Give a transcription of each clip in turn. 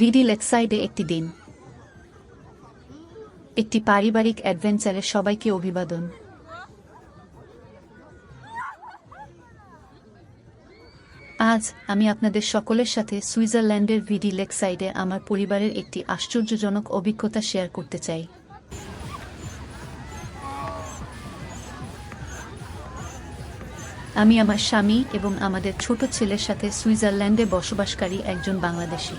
ভিডি লেকসাইডে একটি দিন। একটি পারিবারিক অ্যাডভেঞ্চারে সবাইকে অভিবাদন। আজ আমি আপনাদের সকলের সাথে সুইজারল্যান্ডের ভিডি লেকসাইডে আমার পরিবারের একটি আশ্চর্যজনক অভিজ্ঞতা শেয়ার করতে চাই। আমি আমার স্বামী এবং আমাদের ছোট ছেলের সাথে সুইজারল্যান্ডে বসবাসকারী একজন বাংলাদেশী।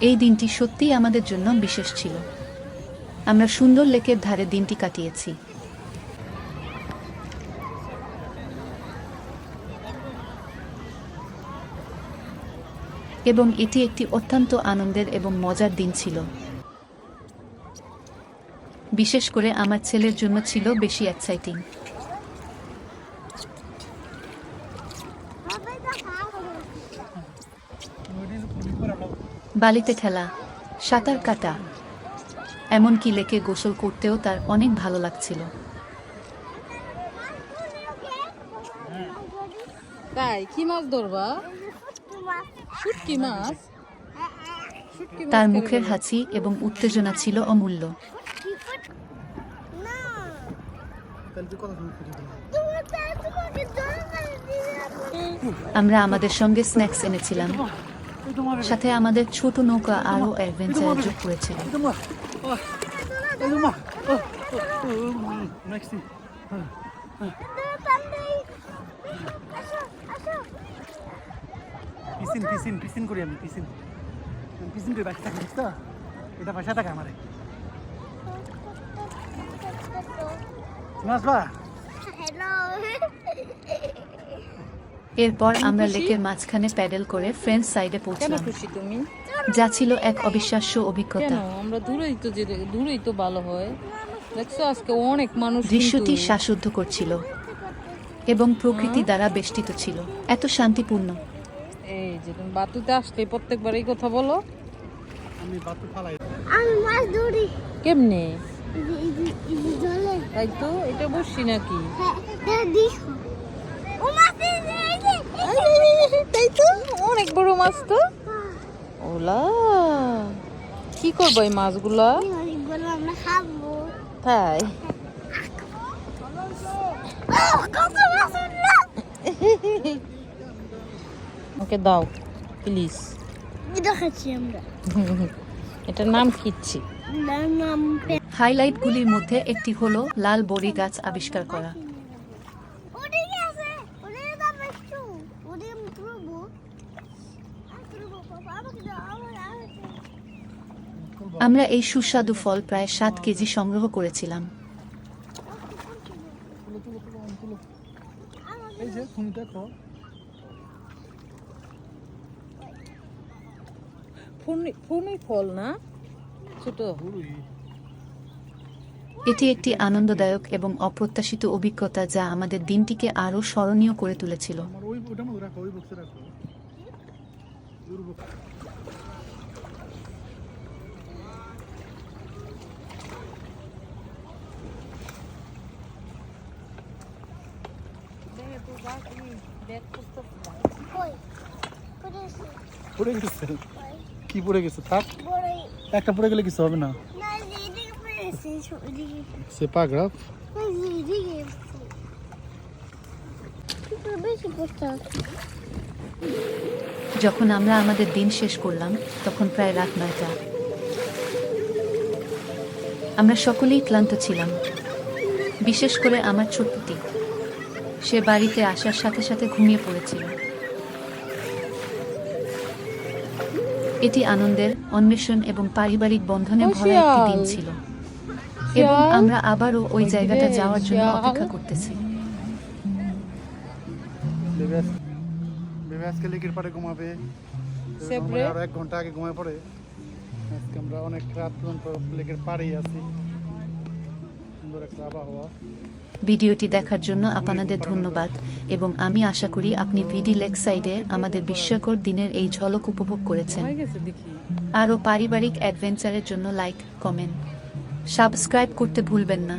এই দিনটি সত্যিই আমাদের জন্য বিশেষ ছিল। আমরা সুন্দর লেকের ধারে দিনটি কাটিয়েছি। এবং এটি একটি অত্যন্ত আনন্দের এবং মজার দিন ছিল। বিশেষ করে আমার ছেলের জন্য ছিল বেশি এক্সাইটিং বালিতে খেলা সাঁতার কাটা এমনকি লেকে গোসল করতেও তার অনেক ভালো লাগছিল। তাই কি মাছ ধরবা? শুটকি মাছ? তার মুখের? হাসি এবং উত্তেজনা ছিল অমূল্য। আমরা আমাদের সঙ্গে স্ন্যাক্স এনেছিলাম। সাথে আমাদের ছোট নৌকা আরও অ্যাডভেঞ্চারে যোগ করেছিল পিসিন পিসিন পিসিন করি আমি পিসিন আমি পিসিন করে বাকি থাকি তো এটা পয়সা টাকা আমারে। তুমি আসবা এরপর আমরা লেকের মাঝখানে প্যাডেল করে ফ্রেন্ড সাইডে পৌঁছলাম। খুশি তুমি? যা ছিল এক অবিশ্বাস্য অভিজ্ঞতা। আমরা দূরেই তো যে দূরেই তো ভালো হয়। দেখছ আজকে অনেক মানুষ দৃশ্যটি শ্বাসরুদ্ধ করছিল এবং প্রকৃতি দ্বারা বেষ্টিত ছিল। এত শান্তিপূর্ণ। এই যে তুমি বাতুতে আসলে প্রত্যেকবার এই কথা বলো। আমি বাতু ফালাই আমি মাছ ধরি। কেমনে? এই যে- এই যে- জলে। তাই তো? এটা বসছি নাকি? হ্যাঁ তাই তো। অনেক বড় মাছ তো। ওলা কি করব এই মাছগুলা? তাই। ওকে দাও প্লিজ এটা আমরা। এটার নাম কিচ্ছি। হাইলাইটগুলির মধ্যে একটি হলো লাল বড়ি গাছ আবিষ্কার করা ওদিকে আছে ওদিকে তো আমরা একটু ওদিকে আমি তুলবো আমি তুলবো বাবা আমাকে দাও আমার আমাকে আমরা এই সুস্বাদু ফল প্রায় সাত কেজি সংগ্রহ করেছিলাম। ফল না? ছোট। এটি একটি আনন্দদায়ক এবং অপ্রত্যাশিত অভিজ্ঞতা যা আমাদের দিনটিকে আরও স্মরণীয় করে তুলেছিল। কি পড়ে গেছে? থাক। একটা পড়ে গেলে কিছু হবে না। সে পাগ্রাফ যখন আমরা আমাদের দিন শেষ করলাম, তখন প্রায় রাত নয়টা। আমরা সকলেই ক্লান্ত ছিলাম। বিশেষ করে আমার ছোট্টটি। সে বাড়িতে আসার সাথে সাথে ঘুমিয়ে পড়েছিল। এটি আনন্দের অন্বেষণ এবং পারিবারিক বন্ধনে ভরা একটি দিন ছিল। এবং আমরা আবারও ওই জায়গাটা যাওয়ার জন্য অপেক্ষা করতেছি। আজকে লেকের পাড়ে ঘুমাবে? আর এক ঘণ্টা আগে ঘুমায় পড়ে। আজকে আমরা অনেক রাত পর্যন্ত লেকের পাড়েই আছি। ভিডিওটি দেখার জন্য আপনাদের ধন্যবাদ এবং আমি আশা করি আপনি ভিডি লেক সাইডে আমাদের বিস্ময়কর দিনের এই ঝলক উপভোগ করেছেন। আরও পারিবারিক অ্যাডভেঞ্চারের জন্য লাইক কমেন্ট সাবস্ক্রাইব করতে ভুলবেন না।